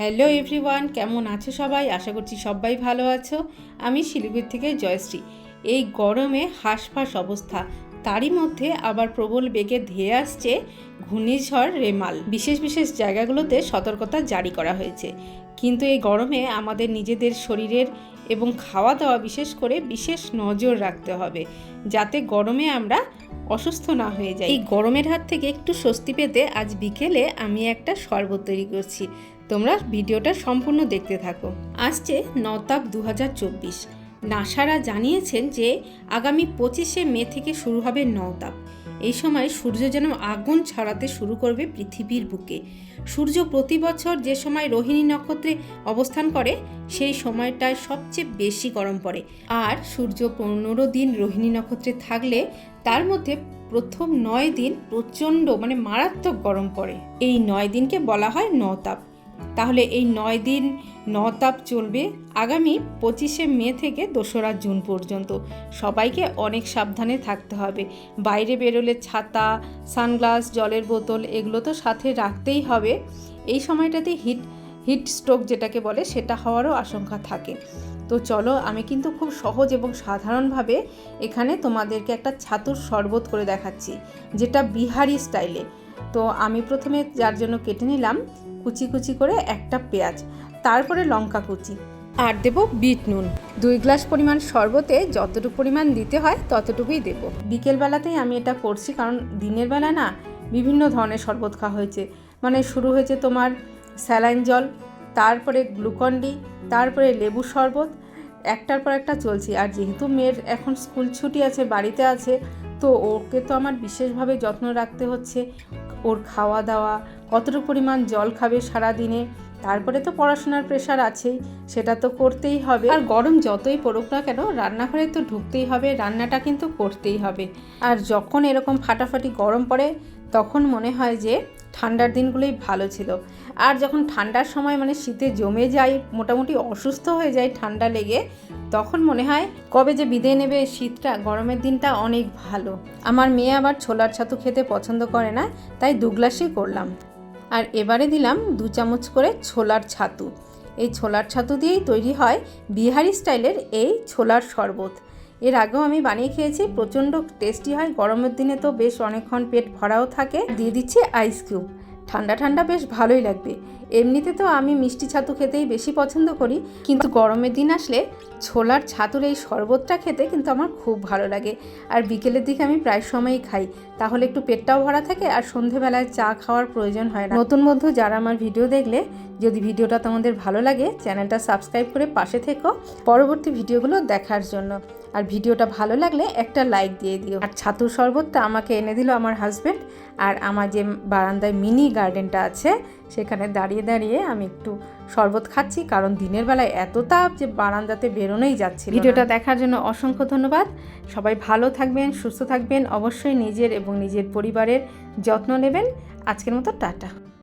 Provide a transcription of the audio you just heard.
Hello everyone, কেমন আছো সবাই? আশা করছি সবাই ভালো আছো। আমি শিলিগুড়ি থেকে জয়শ্রী। এই গরমে হাঁসফাঁস অবস্থা। তারই মধ্যে আবার প্রবল বেগে ধেয়ে আসছে ঘূর্ণিঝড় রেমাল। বিশেষ বিশেষ জায়গাগুলোতে সতর্কতা জারি করা হয়েছে। কিন্তু এই গরমে আমাদের নিজেদের শরীরের এবং খাওয়া দাওয়া বিশেষ করে বিশেষ নজর রাখতে হবে। যাতে গরমে আমরা অসুস্থ না হয়ে যায় এই গরমের হাত থেকে একটু স্বস্তি পেতে আজ বিকেলে আমি একটা শরবত তৈরি করছি। তোমরা ভিডিওটা সম্পূর্ণ দেখতে থাকো। আসছে নতাব দু নাসারা জানিয়েছেন যে আগামী পঁচিশে মে থেকে শুরু হবে নওতাপ। এই সময় সূর্য যেন আগুন ছড়াতে শুরু করবে পৃথিবীর বুকে। সূর্য প্রতি বছর যে সময় রোহিণী নক্ষত্রে অবস্থান করে, সেই সময়টায় সবচেয়ে বেশি গরম পড়ে। আর সূর্য পনেরো দিন রোহিণী নক্ষত্রে থাকলে, তার মধ্যে প্রথম নয় দিন প্রচণ্ড মানে মারাত্মক গরম পড়ে। এই নয় দিনকে বলা হয় নতাপ তাহলে এই নয় দিন নতাপ চলবে আগামী পঁচিশে মে থেকে দোসরা জুন পর্যন্ত। সবাইকে অনেক সাবধানে থাকতে হবে। বাইরে বেরোলে ছাতা, সানগ্লাস, জলের বোতল এগুলো তো সাথে রাখতেই হবে। এই সময়টাতে হিট হিট স্ট্রোক যেটাকে বলে সেটা হওয়ারও আশঙ্কা থাকে। তো চলো আমি কিন্তু খুব সহজ এবং সাধারণভাবে এখানে তোমাদেরকে একটা ছাতুর শরবত করে দেখাচ্ছি, যেটা বিহারি স্টাইলে। তো আমি প্রথমে যার জন্য কেটে নিলাম, কুচি কুচি করে একটা পেঁয়াজ, তারপরে লঙ্কা কুচি। আর দেব বিট নুন। দুই গ্লাস পরিমাণ শরবতে যতটুকু পরিমাণ দিতে হয় ততটুকুই দেব। বিকেলবেলাতেই আমি এটা করছি কারণ দিনের বেলা না বিভিন্ন ধরনের শরবত খাওয়া হয়েছে। মানে শুরু হয়েছে তোমার স্যালাইন জল, তারপরে গ্লুকন্ডি তারপরে লেবু শরবত, একটার পর একটা চলছে। আর যেহেতু মেয়ের এখন স্কুল ছুটি আছে, বাড়িতে আছে, তো ওকে তো আমার বিশেষভাবে যত্ন রাখতে হচ্ছে। ওর খাওয়া দাওয়া কতটুকু পরিমাণ জল খাবে সারা দিনে তারপরে তো পড়াশোনার প্রেশার আছেই, সেটা তো করতেই হবে। আর গরম যতই পড়ুক না কেন, রান্নাঘরে তো ঢুকতেই হবে, রান্নাটা কিন্তু করতেই হবে। আর যখন এরকম ফাটাফাটি গরম পড়ে, তখন মনে হয় যে ঠান্ডার দিনগুলোই ভালো ছিল। আর যখন ঠান্ডার সময় মানে শীতে জমে যায় মোটামুটি অসুস্থ হয়ে যায় ঠান্ডা লেগে, তখন মনে হয় কবে যে বিদায় নেবে শীতটা, গরমের দিনটা অনেক ভালো। আমার মেয়ে আবার ছোলার ছাতু খেতে পছন্দ করে না, তাই দু গ্লাসই করলাম। আর এবারে দিলাম দু চামচ করে ছোলার ছাতু। এই ছোলার ছাতু দিয়েই তৈরি হয় বিহারি স্টাইলের এই ছোলার শরবত। এর আগেও আমি বানিয়ে খেয়েছি, প্রচণ্ড টেস্টি হয়। গরমের দিনে তো বেশ অনেকক্ষণ পেট ভরাও থাকে। দিয়ে দিচ্ছি আইস কিউব ঠান্ডা ঠান্ডা বেশ ভালোই লাগবে। এমনিতে তো আমি মিষ্টি ছাতু খেতেই বেশি পছন্দ করি, কিন্তু গরমের দিন আসলে ছোলার ছাতুর এই শরবতটা খেতে কিন্তু আমার খুব ভালো লাগে। আর বিকেলের দিকে আমি প্রায় সময়ই খাই। তাহলে একটু পেটটাও ভরা থাকে আর সন্ধেবেলায় চা খাওয়ার প্রয়োজন হয় না। নতুন বন্ধু যারা আমার ভিডিও দেখলে, যদি ভিডিওটা তোমাদের ভালো লাগে, চ্যানেলটা সাবস্ক্রাইব করে পাশে থেকো। পরবর্তী ভিডিওগুলো দেখার জন্য। আর ভিডিওটা ভালো লাগলে একটা লাইক দিয়ে দিও। আর ছাতুর শরবতটা আমাকে এনে দিল আমার হাজব্যান্ড আর আমার যে বারান্দায় মিনি গার্ডেনটা আছে, সেখানে দাঁড়িয়ে দাঁড়িয়ে আমি একটু শরবত খাচ্ছি, কারণ দিনের বেলায় এত তাপ যে বারান্দাতে বেরোনোই যাচ্ছে ভিডিওটা দেখার জন্য অসংখ্য ধন্যবাদ। সবাই ভালো থাকবেন, সুস্থ থাকবেন, অবশ্যই নিজের এবং নিজের পরিবারের যত্ন নেবেন। আজকের মতো টাটা।